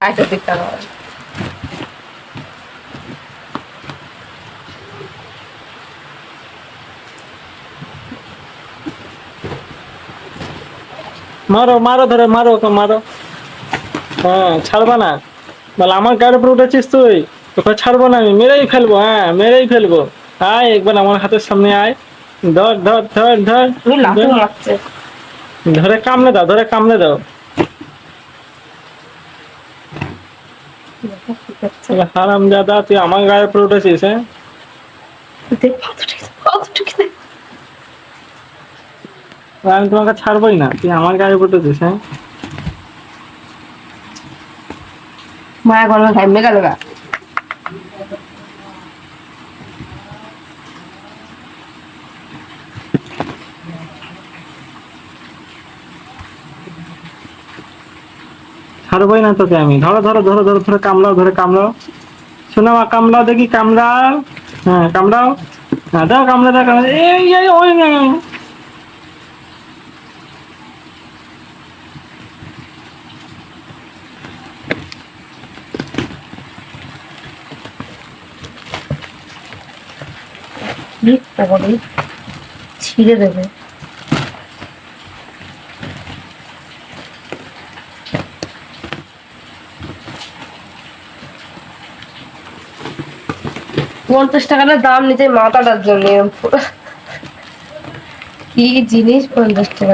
আইটা দিতে হবে মারো মারো ধরে মারো ওকে মারো। হ্যাঁ ছাড়বা না। বলে আমার গাড়ির উপর উঠেছিস তুই? তোকে ছাড়বো না আমি মেরেই ফেলব হ্যাঁ মেরেই ফেলব। আয় একবার আমার হাতের সামনে আয়। ধর ধর ধর ধর। ধরে কামড়ে দাও ধরে কামড়ে দাও। হারাম দাদা তুই আমার গায়ে উপর উঠেছিস হ্যাঁ? আমি তোমাকে ছাড়বোই না তুই আমার গায়ে উপর উঠেছিস হ্যাঁ? মায়া গরমে ঘামে গেল গা। ছাড়বোই না তোকে আমি। ধরো ধরো ধরো ধরো ধরো, কামড়াও, ধরে, কামড়াও। শোনো মা, কামড়াও দেখি, কামড়াও। হ্যাঁ কামড়াও। হ্যাঁ দাও কামড়া দাও কামড়া এই ওই না। ছিঁড়ে দেবে। পঞ্চাশ টাকাটা দাম নিজের মাথাটার জন্য। কি জিনিস পঞ্চাশ টাকা?